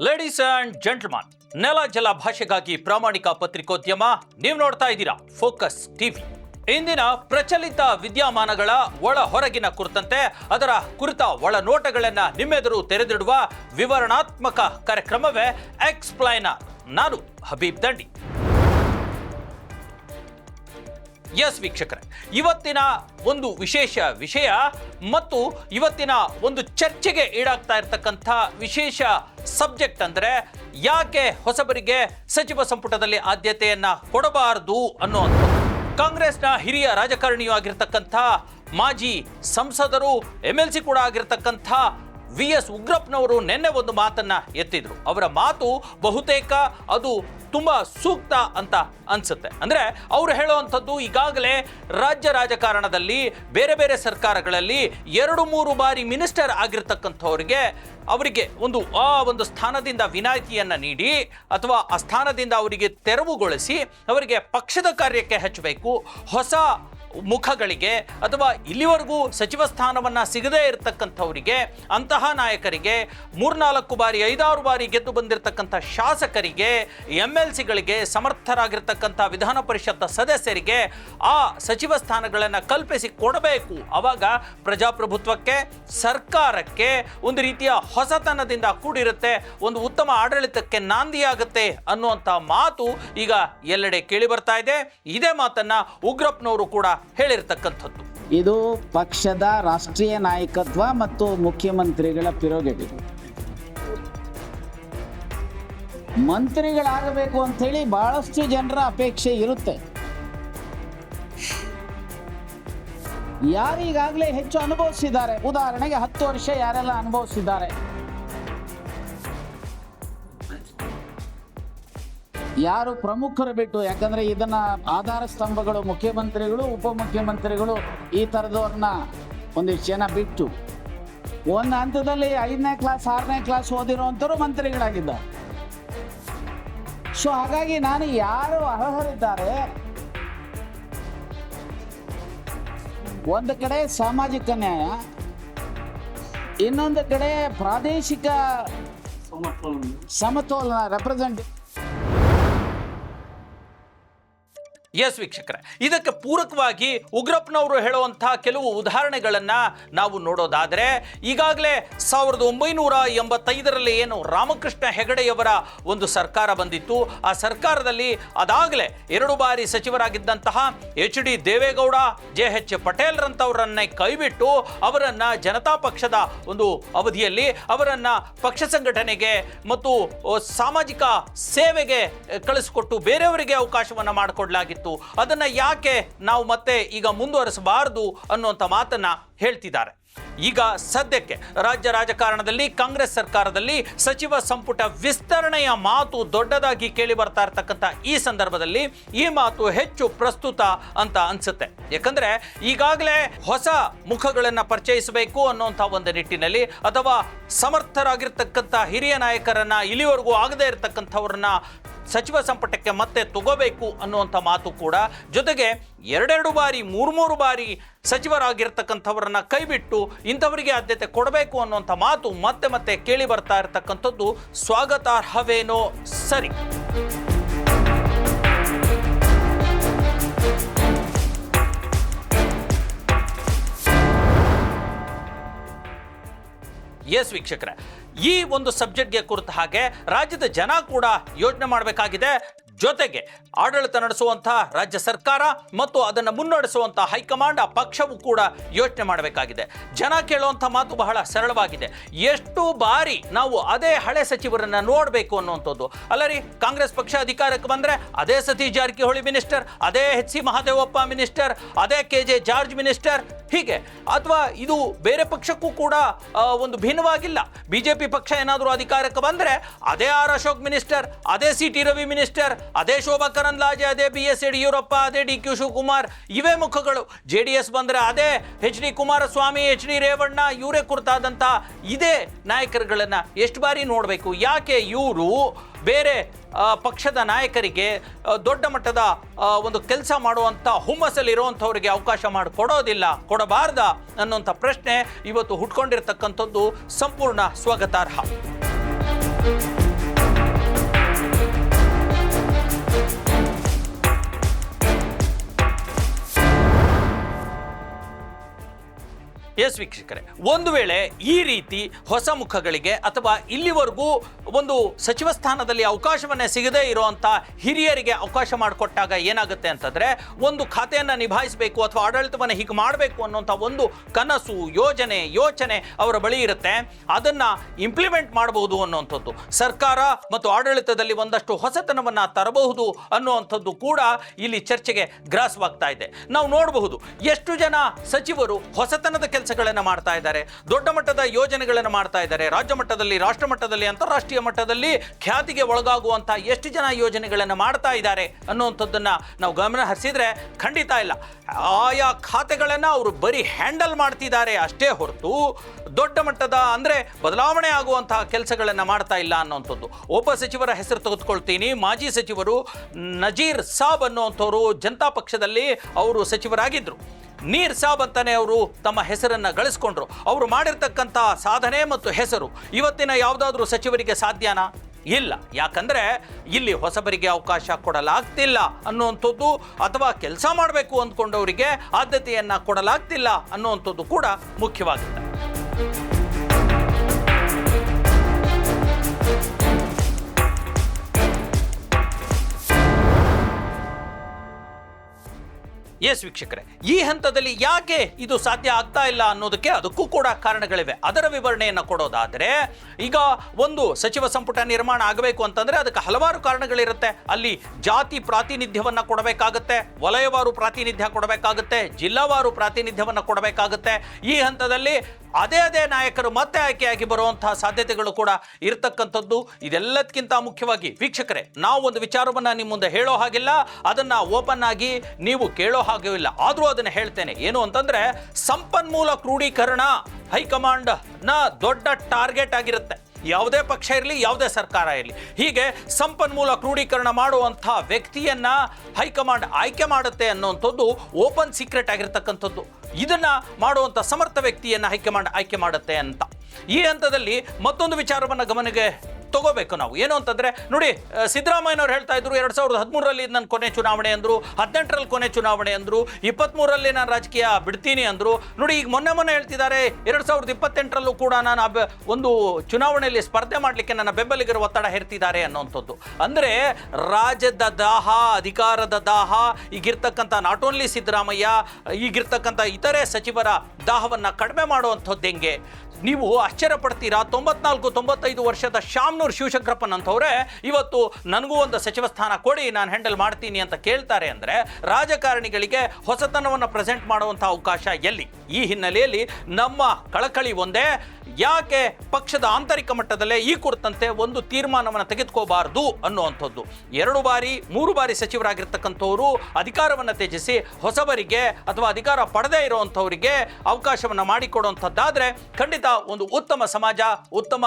Ladies and gentleman ನೆಲ ಜಲ ಭಾಷೆಗಾಗಿ ಪ್ರಾಮಾಣಿಕ ಪತ್ರಿಕೋದ್ಯಮ ನೀವು ನೋಡ್ತಾ ಇದ್ದೀರಾ ಫೋಕಸ್ ಟಿವಿ ಇಂದಿನ ಪ್ರಚಲಿತ ವಿದ್ಯಮಾನಗಳ ಒಳ ಹೊರಗಿನ ಕುರಿತಂತೆ ಅದರ ಕುರಿತ ಒಳನೋಟಗಳನ್ನು ನಿಮ್ಮೆದುರು ತೆರೆದಿಡುವ ವಿವರಣಾತ್ಮಕ ಕಾರ್ಯಕ್ರಮವೇ ಎಕ್ಸ್ಪ್ಲೈನರ್ ನಾನು ಹಬೀಬ್ ದಂಡಿ. ಎಸ್ ವೀಕ್ಷಕರೇ, ಇವತ್ತಿನ ಒಂದು ವಿಶೇಷ ವಿಷಯ ಮತ್ತು ಇವತ್ತಿನ ಒಂದು ಚರ್ಚೆಗೆ ಈಡಾಗ್ತಾ ಇರತಕ್ಕಂಥ ವಿಶೇಷ ಸಬ್ಜೆಕ್ಟ್ ಅಂದರೆ ಯಾಕೆ ಹೊಸಬರಿಗೆ ಸಚಿವ ಸಂಪುಟದಲ್ಲಿ ಆದ್ಯತೆಯನ್ನು ಕೊಡಬಾರದು ಅನ್ನುವಂಥದ್ದು. ಕಾಂಗ್ರೆಸ್ನ ಹಿರಿಯ ರಾಜಕಾರಣಿಯೂ ಆಗಿರ್ತಕ್ಕಂಥ ಮಾಜಿ ಸಂಸದರು ಎಂ ಎಲ್ ಸಿ ಕೂಡ ಆಗಿರ್ತಕ್ಕಂಥ ವಿ ಎಸ್ ಉಗ್ರಪ್ಪನವರು ನಿನ್ನೆ ಒಂದು ಮಾತನ್ನ ಎತ್ತಿದ್ರು. ಅವರ ಮಾತು ಬಹುತೇಕ ಅದು ತುಂಬಾ ಸೂಕ್ತ ಅಂತ ಅನ್ಸುತ್ತೆ. ಅಂದ್ರೆ ಅವರು ಹೇಳುವಂಥದ್ದು ಈಗಾಗಲೇ ರಾಜ್ಯ ರಾಜಕಾರಣದಲ್ಲಿ ಬೇರೆ ಬೇರೆ ಸರ್ಕಾರಗಳಲ್ಲಿ ಎರಡು ಮೂರು ಬಾರಿ ಮಿನಿಸ್ಟರ್ ಆಗಿರ್ತಕ್ಕಂಥವ್ರಿಗೆ ಅವರಿಗೆ ಒಂದು, ಆ ಒಂದು ಸ್ಥಾನದಿಂದ ವಿನಾಯಿತಿಯನ್ನು ನೀಡಿ ಅಥವಾ ಆ ಸ್ಥಾನದಿಂದ ಅವರಿಗೆ ತೆರವುಗೊಳಿಸಿ ಅವರಿಗೆ ಪಕ್ಷದ ಕಾರ್ಯಕ್ಕೆ ಹಚ್ಚಬೇಕು, ಹೊಸ ಮುಖಗಳಿಗೆ ಅಥವಾ ಇಲ್ಲಿವರೆಗೂ ಸಚಿವ ಸ್ಥಾನವನ್ನು ಸಿಗದೇ ಇರತಕ್ಕಂಥವರಿಗೆ, ಅಂತಹ ನಾಯಕರಿಗೆ, ಮೂರ್ನಾಲ್ಕು ಬಾರಿ, ಐದಾರು ಬಾರಿ ಗೆದ್ದು ಬಂದಿರತಕ್ಕಂಥ ಶಾಸಕರಿಗೆ ಎಂ ಎಲ್ ಸಿಗಳಿಗೆ ಸಮರ್ಥರಾಗಿರ್ತಕ್ಕಂಥ ವಿಧಾನ ಪರಿಷತ್ ಸದಸ್ಯರಿಗೆ ಆ ಸಚಿವ ಸ್ಥಾನಗಳನ್ನು ಕಲ್ಪಿಸಿ ಕೊಡಬೇಕು. ಆವಾಗ ಪ್ರಜಾಪ್ರಭುತ್ವಕ್ಕೆ, ಸರ್ಕಾರಕ್ಕೆ ಒಂದು ರೀತಿಯ ಹೊಸತನದಿಂದ ಕೂಡಿರುತ್ತೆ, ಒಂದು ಉತ್ತಮ ಆಡಳಿತಕ್ಕೆ ನಾಂದಿಯಾಗುತ್ತೆ ಅನ್ನುವಂಥ ಮಾತು ಈಗ ಎಲ್ಲೆಡೆ ಕೇಳಿ ಬರ್ತಾ ಇದೆ. ಇದೇ ಮಾತನ್ನು ಉಗ್ರಪ್ಪನವರು ಕೂಡ ಹೇಳಿರ್ತಕ್ಕಂಥದ್ದು. ಇದು ಪಕ್ಷದ ರಾಷ್ಟ್ರೀಯ ನಾಯಕತ್ವ ಮತ್ತು ಮುಖ್ಯಮಂತ್ರಿಗಳ ಪಿರೋಗೆಟಿವ್ ಮಂತ್ರಿಗಳಾಗಬೇಕು ಅಂಥೇಳಿ ಬಹಳಷ್ಟು ಜನರ ಅಪೇಕ್ಷೆ ಇರುತ್ತೆ. ಯಾರೀಗಾಗಲೇ ಹೆಚ್ಚು ಅನುಭವಿಸಿದ್ದಾರೆ. ಉದಾಹರಣೆಗೆ ಹತ್ತು ವರ್ಷ ಯಾರೆಲ್ಲ ಅನುಭವಿಸಿದ್ದಾರೆ. ಯಾರು ಪ್ರಮುಖರು ಬಿಟ್ಟು ಯಾಕಂದ್ರೆ ಇದನ್ನ ಆಧಾರ ಸ್ತಂಭಗಳು ಮುಖ್ಯಮಂತ್ರಿಗಳು ಉಪಮುಖ್ಯಮಂತ್ರಿಗಳು ಈ ಥರದವ್ರನ್ನ ಒಂದಿಷ್ಟು ಜನ ಬಿಟ್ಟು ಒಂದು ಹಂತದಲ್ಲಿ ಐದನೇ ಕ್ಲಾಸ್ ಆರನೇ ಕ್ಲಾಸ್ ಓದಿರುವಂತರು ಮಂತ್ರಿಗಳಾಗಿದ್ದಾರೆ. ಸೊ ಹಾಗಾಗಿ ನಾನು ಯಾರು ಅರ್ಹರಿದ್ದಾರೆ? ಒಂದು ಕಡೆ ಸಾಮಾಜಿಕ ನ್ಯಾಯ ಇನ್ನೊಂದು ಕಡೆ ಪ್ರಾದೇಶಿಕ ಸಮತೋಲನ. ರೆಪ್ರೆಸೆಂಟ್ ಎಸ್ ವೀಕ್ಷಕರೇ, ಇದಕ್ಕೆ ಪೂರಕವಾಗಿ ಉಗ್ರಪ್ಪನವರು ಹೇಳುವಂತಹ ಕೆಲವು ಉದಾಹರಣೆಗಳನ್ನು ನಾವು ನೋಡೋದಾದರೆ, ಈಗಾಗಲೇ ಸಾವಿರದ ಒಂಬೈನೂರ ಎಂಬತ್ತೈದರಲ್ಲಿ ಏನು ರಾಮಕೃಷ್ಣ ಹೆಗಡೆಯವರ ಒಂದು ಸರ್ಕಾರ ಬಂದಿತ್ತು. ಆ ಸರ್ಕಾರದಲ್ಲಿ ಅದಾಗಲೇ ಎರಡು ಬಾರಿ ಸಚಿವರಾಗಿದ್ದಂತಹ H D Deve Gowda, J H ಪಟೇಲ್ರಂಥವರನ್ನೇ ಕೈಬಿಟ್ಟು ಅವರನ್ನು ಜನತಾ ಪಕ್ಷದ ಒಂದು ಅವಧಿಯಲ್ಲಿ ಅವರನ್ನು ಪಕ್ಷ ಸಂಘಟನೆಗೆ ಮತ್ತು ಸಾಮಾಜಿಕ ಸೇವೆಗೆ ಕಳಿಸಿಕೊಟ್ಟು ಬೇರೆಯವರಿಗೆ ಅವಕಾಶವನ್ನು ಮಾಡಿಕೊಡ್ಲಾಗಿತ್ತು. ಅದನ್ನ ಯಾಕೆ ನಾವು ಮತ್ತೆ ಈಗ ಮುಂದುವರಿಸಬಾರದು ಅನ್ನುವಂಥ ಮಾತನ್ನು ಹೇಳ್ತಿದ್ದಾರೆ. ಈಗ ಸದ್ಯಕ್ಕೆ ರಾಜ್ಯ ರಾಜಕಾರಣದಲ್ಲಿ ಕಾಂಗ್ರೆಸ್ ಸರ್ಕಾರದಲ್ಲಿ ಸಚಿವ ಸಂಪುಟ ವಿಸ್ತರಣೆಯ ಮಾತು ದೊಡ್ಡದಾಗಿ ಕೇಳಿ ಬರ್ತಾ ಇರತಕ್ಕಂಥ ಈ ಸಂದರ್ಭದಲ್ಲಿ ಈ ಮಾತು ಹೆಚ್ಚು ಪ್ರಸ್ತುತ ಅಂತ ಅನ್ಸುತ್ತೆ. ಯಾಕಂದ್ರೆ ಈಗಾಗಲೇ ಹೊಸ ಮುಖಗಳನ್ನ ಪರಿಚಯಿಸಬೇಕು ಅನ್ನುವಂಥ ಒಂದು ನಿಟ್ಟಿನಲ್ಲಿ ಅಥವಾ ಸಮರ್ಥರಾಗಿರ್ತಕ್ಕಂಥ ಹಿರಿಯ ನಾಯಕರನ್ನ ಇಲ್ಲಿವರೆಗೂ ಆಗದೇ ಇರತಕ್ಕಂಥವ್ರನ್ನ ಸಚಿವ ಸಂಪುಟಕ್ಕೆ ಮತ್ತೆ ತಗೋಬೇಕು ಅನ್ನುವಂಥ ಮಾತು ಕೂಡ ಜೊತೆಗೆ ಎರಡೆರಡು ಬಾರಿ ಮೂರು ಮೂರು ಬಾರಿ ಸಚಿವರಾಗಿರ್ತಕ್ಕಂಥವ್ರನ್ನ ಕೈಬಿಟ್ಟು ಇಂಥವರಿಗೆ ಆದ್ಯತೆ ಕೊಡಬೇಕು ಅನ್ನುವಂಥ ಮಾತು ಮತ್ತೆ ಮತ್ತೆ ಕೇಳಿ ಬರ್ತಾ ಇರತಕ್ಕಂಥದ್ದು ಸ್ವಾಗತಾರ್ಹವೇನೋ ಸರಿ. ಎಸ್ ವೀಕ್ಷಕರೇ. ಈ ಒಂದು ಸಬ್ಜೆಕ್ಟ್ಗೆ ಕುರಿತ ಹಾಗೆ ರಾಜ್ಯದ ಜನ ಕೂಡ ಯೋಚನೆ ಮಾಡಬೇಕಾಗಿದೆ. ಜೊತೆಗೆ ಆಡಳಿತ ನಡೆಸುವಂತಹ ರಾಜ್ಯ ಸರ್ಕಾರ ಮತ್ತು ಅದನ್ನು ಮುನ್ನಡೆಸುವಂತಹ ಹೈಕಮಾಂಡ್ ಆ ಪಕ್ಷವು ಕೂಡ ಯೋಚನೆ ಮಾಡಬೇಕಾಗಿದೆ. ಜನ ಕೇಳುವಂಥ ಮಾತು ಬಹಳ ಸರಳವಾಗಿದೆ. ಎಷ್ಟು ಬಾರಿ ನಾವು ಅದೇ ಹಳೆ ಸಚಿವರನ್ನ ನೋಡಬೇಕು ಅನ್ನುವಂಥದ್ದು. ಅಲ್ಲ ರೀ, ಕಾಂಗ್ರೆಸ್ ಪಕ್ಷ ಅಧಿಕಾರಕ್ಕೆ ಬಂದರೆ ಅದೇ ಸತೀಶ್ ಜಾರಕಿಹೊಳಿ ಮಿನಿಸ್ಟರ್, ಅದೇ ಎಚ್ ಸಿ ಮಹಾದೇವಪ್ಪ ಮಿನಿಸ್ಟರ್, ಅದೇ ಕೆ ಜೆ ಜಾರ್ಜ್ ಮಿನಿಸ್ಟರ್ ಹೀಗೆ, ಅಥವಾ ಇದು ಬೇರೆ ಪಕ್ಷಕ್ಕೂ ಕೂಡ ಒಂದು ಭಿನ್ನವಾಗಿಲ್ಲ. ಬಿಜೆಪಿ ಪಕ್ಷ ಏನಾದರೂ ಅಧಿಕಾರಕ್ಕೆ ಬಂದರೆ, ಅದೇ ಆರ್ ಅಶೋಕ್ ಮಿನಿಸ್ಟರ್, ಅದೇ ಸಿ ಟಿ ರವಿ ಮಿನಿಸ್ಟರ್, ಅದೇ ಶೋಭಾ ಕರಂದ್ಲಾಜೆ, ಅದೇ ಬಿ ಎಸ್ ಯಡಿಯೂರಪ್ಪ ಅದೇ ಡಿ ಕ್ಯೂ ಶಿವಕುಮಾರ್, ಇವೇ ಮುಖಗಳು. ಜೆ ಡಿ ಎಸ್ ಬಂದರೆ ಅದೇ H D Kumaraswamy, H D Revanna, ಇವರೇ ಕುರಿತಾದಂಥ ಇದೇ ನಾಯಕರುಗಳನ್ನು ಎಷ್ಟು ಬಾರಿ ನೋಡಬೇಕು? ಯಾಕೆ ಇವರು ಬೇರೆ ಪಕ್ಷದ ನಾಯಕರಿಗೆ ದೊಡ್ಡ ಮಟ್ಟದ ಒಂದು ಕೆಲಸ ಮಾಡುವಂಥ ಹುಮ್ಮಸ್ಸಲ್ಲಿರುವಂಥವ್ರಿಗೆ ಅವಕಾಶ ಮಾಡಿಕೊಡೋದಿಲ್ಲ ಕೊಡಬಾರ್ದ ಅನ್ನುವಂಥ ಪ್ರಶ್ನೆ ಇವತ್ತು ಹುಟ್ಕೊಂಡಿರ್ತಕ್ಕಂಥದ್ದು ಸಂಪೂರ್ಣ ಸ್ವಾಗತಾರ್ಹ. ಎಸ್ ವೀಕ್ಷಕರೇ, ಒಂದು ವೇಳೆ ಈ ರೀತಿ ಹೊಸ ಮುಖಗಳಿಗೆ ಅಥವಾ ಇಲ್ಲಿವರೆಗೂ ಒಂದು ಸಚಿವ ಸ್ಥಾನದಲ್ಲಿ ಅವಕಾಶವನ್ನೇ ಸಿಗದೇ ಇರುವಂಥ ಹಿರಿಯರಿಗೆ ಅವಕಾಶ ಮಾಡಿಕೊಟ್ಟಾಗ ಏನಾಗುತ್ತೆ ಅಂತಂದ್ರೆ, ಒಂದು ಖಾತೆಯನ್ನು ನಿಭಾಯಿಸಬೇಕು ಅಥವಾ ಆಡಳಿತವನ್ನು ಹೀಗೆ ಮಾಡಬೇಕು ಅನ್ನುವಂಥ ಒಂದು ಕನಸು, ಯೋಜನೆ, ಯೋಚನೆ ಅವರ ಬಳಿ ಇರುತ್ತೆ. ಅದನ್ನ ಇಂಪ್ಲಿಮೆಂಟ್ ಮಾಡಬಹುದು ಅನ್ನುವಂಥದ್ದು. ಸರ್ಕಾರ ಮತ್ತು ಆಡಳಿತದಲ್ಲಿ ಒಂದಷ್ಟು ಹೊಸತನವನ್ನು ತರಬಹುದು ಅನ್ನುವಂಥದ್ದು ಕೂಡ ಇಲ್ಲಿ ಚರ್ಚೆಗೆ ಗ್ರಾಸವಾಗ್ತಾ ಇದೆ. ನಾವು ನೋಡಬಹುದು, ಎಷ್ಟು ಜನ ಸಚಿವರು ಹೊಸತನದ ಕೆಲಸಗಳನ್ನು ಮಾಡ್ತಾ ಇದ್ದಾರೆ, ದೊಡ್ಡ ಮಟ್ಟದ ಯೋಜನೆಗಳನ್ನು ಮಾಡ್ತಾ ಇದ್ದಾರೆ. ರಾಜ್ಯ ಮಟ್ಟದಲ್ಲಿ, ರಾಷ್ಟ್ರ ಮಟ್ಟದಲ್ಲಿ, ಅಂತಾರಾಷ್ಟ್ರೀಯ ಮಟ್ಟದಲ್ಲಿ ಖ್ಯಾತಿಗೆ ಒಳಗಾಗುವಂತಹ ಎಷ್ಟು ಜನ ಯೋಜನೆಗಳನ್ನು ಮಾಡ್ತಾ ಇದ್ದಾರೆ ಅನ್ನುವಂಥದ್ದನ್ನ ನಾವು ಗಮನ ಹರಿಸಿದ್ರೆ ಖಂಡಿತ ಇಲ್ಲ. ಆಯಾ ಖಾತೆಗಳನ್ನು ಅವರು ಬರೀ ಹ್ಯಾಂಡಲ್ ಮಾಡ್ತಿದ್ದಾರೆ ಅಷ್ಟೇ ಹೊರತು ದೊಡ್ಡ ಮಟ್ಟದ ಅಂದರೆ ಬದಲಾವಣೆ ಆಗುವಂತಹ ಕೆಲಸಗಳನ್ನು ಮಾಡ್ತಾ ಇಲ್ಲ ಅನ್ನುವಂಥದ್ದು. ಒಬ್ಬ ಸಚಿವರ ಹೆಸರು ತೆಗೆದುಕೊಳ್ತೀನಿ. ಮಾಜಿ ಸಚಿವರು ನಜೀರ್ ಸಾಬ್ ಅನ್ನುವಂಥವರು ಜನತಾ ಪಕ್ಷದಲ್ಲಿ ಅವರು ಸಚಿವರಾಗಿದ್ದರು ನೀರ್ ಸಾಬ್ ಅಂತಾನೆ ಅವರು ತಮ್ಮ ಹೆಸರನ್ನ ಗಳಿಸ್ಕೊಂಡ್ರು. ಅವರು ಮಾಡಿರ್ತಕ್ಕಂಥ ಸಾಧನೆ ಮತ್ತು ಹೆಸರು ಇವತ್ತಿನ ಯಾವುದಾದ್ರೂ ಸಚಿವರಿಗೆ ಸಾಧ್ಯನಾ? ಇಲ್ಲ. ಯಾಕಂದರೆ ಇಲ್ಲಿ ಹೊಸಬರಿಗೆ ಅವಕಾಶ ಕೊಡಲಾಗ್ತಿಲ್ಲ ಅನ್ನುವಂಥದ್ದು ಅಥವಾ ಕೆಲಸ ಮಾಡಬೇಕು ಅಂದ್ಕೊಂಡವರಿಗೆ ಆದ್ಯತೆಯನ್ನು ಕೊಡಲಾಗ್ತಿಲ್ಲ ಅನ್ನುವಂಥದ್ದು ಕೂಡ ಮುಖ್ಯವಾಗುತ್ತೆ ಎಸ್ ವೀಕ್ಷಕರೇ, ಈ ಹಂತದಲ್ಲಿ ಯಾಕೆ ಇದು ಸಾಧ್ಯ ಆಗ್ತಾ ಇಲ್ಲ ಅನ್ನೋದಕ್ಕೆ ಅದಕ್ಕೂ ಕೂಡ ಕಾರಣಗಳಿವೆ. ಅದರ ವಿವರಣೆಯನ್ನು ಕೊಡೋದಾದರೆ, ಈಗ ಒಂದು ಸಚಿವ ಸಂಪುಟ ನಿರ್ಮಾಣ ಆಗಬೇಕು ಅಂತಂದ್ರೆ ಅದಕ್ಕೆ ಹಲವಾರು ಕಾರಣಗಳಿರುತ್ತೆ. ಅಲ್ಲಿ ಜಾತಿ ಪ್ರಾತಿನಿಧ್ಯವನ್ನು ಕೊಡಬೇಕಾಗುತ್ತೆ, ವಲಯವಾರು ಪ್ರಾತಿನಿಧ್ಯ ಕೊಡಬೇಕಾಗುತ್ತೆ, ಜಿಲ್ಲಾವಾರು ಪ್ರಾತಿನಿಧ್ಯವನ್ನು ಕೊಡಬೇಕಾಗುತ್ತೆ. ಈ ಹಂತದಲ್ಲಿ ಅದೇ ಅದೇ ನಾಯಕರು ಮತ್ತೆ ಆಯ್ಕೆಯಾಗಿ ಬರುವಂತಹ ಸಾಧ್ಯತೆಗಳು ಕೂಡ ಇರತಕ್ಕಂಥದ್ದು. ಇದೆಲ್ಲದಕ್ಕಿಂತ ಮುಖ್ಯವಾಗಿ ವೀಕ್ಷಕರೇ, ನಾವು ಒಂದು ವಿಚಾರವನ್ನು ನಿಮ್ಮ ಮುಂದೆ ಹೇಳೋ ಹಾಗಿಲ್ಲ. ಅದನ್ನು ಓಪನ್ ಆಗಿ ನೀವು ಕೇಳೋ ಹಾಗೂ ಇಲ್ಲ. ಆದರೂ ಅದನ್ನು ಹೇಳ್ತೇನೆ. ಏನು ಅಂತಂದರೆ, ಸಂಪನ್ಮೂಲ ಕ್ರೋಢೀಕರಣ ಹೈಕಮಾಂಡ್ನ ದೊಡ್ಡ ಟಾರ್ಗೆಟ್ ಆಗಿರುತ್ತೆ. ಯಾವುದೇ ಪಕ್ಷ ಇರಲಿ, ಯಾವುದೇ ಸರ್ಕಾರ ಇರಲಿ. ಹೀಗೆ ಸಂಪನ್ಮೂಲ ಕ್ರೋಢೀಕರಣ ಮಾಡುವಂಥ ವ್ಯಕ್ತಿಯನ್ನ ಹೈಕಮಾಂಡ್ ಆಯ್ಕೆ ಮಾಡುತ್ತೆ ಅನ್ನುವಂಥದ್ದು ಓಪನ್ ಸೀಕ್ರೆಟ್ ಆಗಿರ್ತಕ್ಕಂಥದ್ದು. ಇದನ್ನ ಮಾಡುವಂಥ ಸಮರ್ಥ ವ್ಯಕ್ತಿಯನ್ನು ಹೈಕಮಾಂಡ್ ಆಯ್ಕೆ ಮಾಡುತ್ತೆ ಅಂತ. ಈ ಹಂತದಲ್ಲಿ ಮತ್ತೊಂದು ವಿಚಾರವನ್ನು ಗಮನಿಗೆ ತಗೋಬೇಕು ನಾವು. ಏನು ಅಂತಂದ್ರೆ, ನೋಡಿ ಸಿದ್ದರಾಮಯ್ಯನವ್ರು ಹೇಳ್ತಾ ಇದ್ರು, ಎರಡ್ ಸಾವಿರದ ಹದಿಮೂರರಲ್ಲಿ ನನ್ನ ಕೊನೆ ಚುನಾವಣೆ ಅಂದ್ರು, ಹದಿನೆಂಟರಲ್ಲಿ ಕೊನೆ ಚುನಾವಣೆ ಅಂದ್ರು ಇಪ್ಪತ್ತ್ಮೂರರಲ್ಲಿ ನಾನು ರಾಜಕೀಯ ಬಿಡ್ತೀನಿ ಅಂದ್ರು. ನೋಡಿ, ಈಗ ಮೊನ್ನೆ ಮೊನ್ನೆ ಹೇಳ್ತಿದ್ದಾರೆ, ಎರಡು ಸಾವಿರದ ಇಪ್ಪತ್ತೆಂಟರಲ್ಲೂ ಕೂಡ ನಾನು ಒಂದು ಚುನಾವಣೆಯಲ್ಲಿ ಸ್ಪರ್ಧೆ ಮಾಡಲಿಕ್ಕೆ ನನ್ನ ಬೆಂಬಲಿಗರು ಒತ್ತಡ ಹೇರ್ತಿದ್ದಾರೆ ಅನ್ನೋಂಥದ್ದು. ಅಂದ್ರೆ, ರಾಜ್ಯದ ದಾಹ, ಅಧಿಕಾರದ ದಾಹ, ಈಗಿರ್ತಕ್ಕಂಥ ನಾಟ್ ಓನ್ಲಿ ಸಿದ್ದರಾಮಯ್ಯ, ಈಗಿರ್ತಕ್ಕಂಥ ಇತರೆ ಸಚಿವರ ದಾಹವನ್ನು ಕಡಿಮೆ ಮಾಡುವಂಥದ್ದು ಹೆಂಗೆ? ನೀವು ಆಶ್ಚರ್ಯ ಪಡ್ತೀರಾ ತೊಂಬತ್ನಾಲ್ಕು ತೊಂಬತ್ತೈದು ವರ್ಷದ ಶಾಮ್ನೂರ್ ಶಿವಶಂಕರಪ್ಪನ್ ಅಂತವ್ರೆ ಇವತ್ತು ನನಗೂ ಒಂದು ಸಚಿವ ಸ್ಥಾನ ಕೊಡಿ, ನಾನು ಹ್ಯಾಂಡಲ್ ಮಾಡ್ತೀನಿ ಅಂತ ಕೇಳ್ತಾರೆ ಅಂದರೆ, ರಾಜಕಾರಣಿಗಳಿಗೆ ಹೊಸತನವನ್ನು ಪ್ರೆಸೆಂಟ್ ಮಾಡುವಂಥ ಅವಕಾಶ ಎಲ್ಲಿ? ಈ ಹಿನ್ನೆಲೆಯಲ್ಲಿ ನಮ್ಮ ಕಳಕಳಿ ಒಂದೇ, ಯಾಕೆ ಪಕ್ಷದ ಆಂತರಿಕ ಮಟ್ಟದಲ್ಲೇ ಈ ಕುರಿತಂತೆ ಒಂದು ತೀರ್ಮಾನವನ್ನು ತೆಗೆದುಕೋಬಾರದು ಅನ್ನುವಂಥದ್ದು. ಎರಡು ಬಾರಿ, ಮೂರು ಬಾರಿ ಸಚಿವರಾಗಿರ್ತಕ್ಕಂಥವರು ಅಧಿಕಾರವನ್ನು ತ್ಯಜಿಸಿ, ಹೊಸಬರಿಗೆ ಅಥವಾ ಅಧಿಕಾರ ಪಡೆದೇ ಇರುವಂಥವರಿಗೆ ಅವಕಾಶವನ್ನು ಮಾಡಿಕೊಡುವಂಥದ್ದಾದರೆ, ಖಂಡಿತ ಒಂದು ಉತ್ತಮ ಸಮಾಜ, ಉತ್ತಮ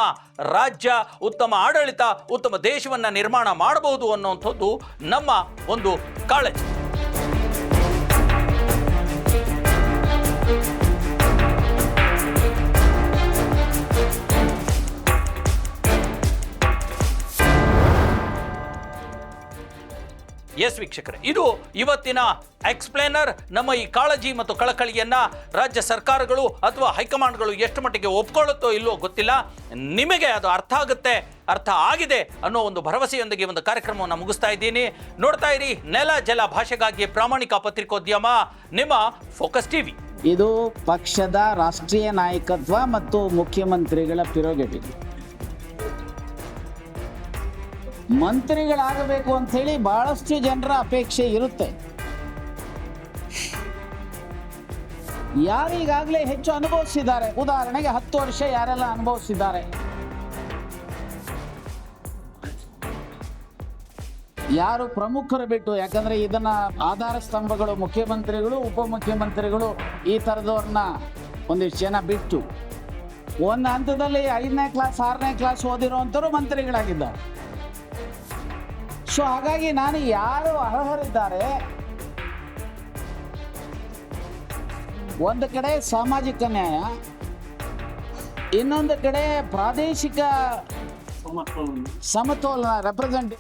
ರಾಜ್ಯ, ಉತ್ತಮ ಆಡಳಿತ ಉತ್ತಮ ದೇಶವನ್ನು ನಿರ್ಮಾಣ ಮಾಡಬಹುದು ಅನ್ನುವಂಥದ್ದು ನಮ್ಮ ಒಂದು ಕಾಳಜಿ. ಎಸ್ ವೀಕ್ಷಕರೇ, ಇದು ಇವತ್ತಿನ ಎಕ್ಸ್ಪ್ಲೇನರ್ ನಮ್ಮ ಈ ಕಾಳಜಿ ಮತ್ತು ಕಳಕಳಿಯನ್ನು ರಾಜ್ಯ ಸರ್ಕಾರಗಳು ಅಥವಾ ಹೈಕಮಾಂಡ್ಗಳು ಎಷ್ಟು ಮಟ್ಟಿಗೆ ಒಪ್ಕೊಳ್ಳುತ್ತೋ ಇಲ್ಲೋ ಗೊತ್ತಿಲ್ಲ. ನಿಮಗೆ ಅದು ಅರ್ಥ ಆಗುತ್ತೆ, ಅರ್ಥ ಆಗಿದೆ ಅನ್ನೋ ಒಂದು ಭರವಸೆಯೊಂದಿಗೆ ಒಂದು ಕಾರ್ಯಕ್ರಮವನ್ನು ಮುಗಿಸ್ತಾ ಇದ್ದೀನಿ. ನೋಡ್ತಾ ಇರಿ, ನೆಲ ಜಲ ಭಾಷೆಗಾಗಿ ಪ್ರಾಮಾಣಿಕ ಪತ್ರಿಕೋದ್ಯಮ, ನಿಮ್ಮ ಫೋಕಸ್ ಟಿವಿ ಇದು ಪಕ್ಷದ ರಾಷ್ಟ್ರೀಯ ನಾಯಕತ್ವ ಮತ್ತು ಮುಖ್ಯಮಂತ್ರಿಗಳ ಪಿರೋಗೆಟಿವ್ ಮಂತ್ರಿಗಳಾಗಬೇಕು ಅಂಥೇಳಿ ಬಹಳಷ್ಟು ಜನರ ಅಪೇಕ್ಷೆ ಇರುತ್ತೆ. ಯಾರೀಗಾಗಲೇ ಹೆಚ್ಚು ಅನುಭವಿಸಿದ್ದಾರೆ? ಉದಾಹರಣೆಗೆ ಹತ್ತು ವರ್ಷ ಯಾರೆಲ್ಲ ಅನುಭವಿಸಿದ್ದಾರೆ? ಯಾರು ಪ್ರಮುಖರು ಬಿಟ್ಟು, ಯಾಕಂದ್ರೆ ಇದನ್ನ ಆಧಾರ ಸ್ತಂಭಗಳು, ಮುಖ್ಯಮಂತ್ರಿಗಳು, ಉಪಮುಖ್ಯಮಂತ್ರಿಗಳು ಈ ಥರದವ್ರನ್ನ ಒಂದಿಷ್ಟು ಜನ ಬಿಟ್ಟು, ಒಂದು ಹಂತದಲ್ಲಿ ಐದನೇ ಕ್ಲಾಸ್, ಆರನೇ ಕ್ಲಾಸ್ ಓದಿರುವಂಥವ್ರು ಮಂತ್ರಿಗಳಾಗಿದ್ದಾರೆ. ಸೊ ಹಾಗಾಗಿ ನಾನು ಯಾರು ಅರ್ಹರಿದ್ದಾರೆ ಒಂದು ಕಡೆ ಸಾಮಾಜಿಕ ನ್ಯಾಯ ಇನ್ನೊಂದು ಕಡೆ ಪ್ರಾದೇಶಿಕ ಸಮತೋಲನ. ರೆಪ್ರೆಸೆಂಟ್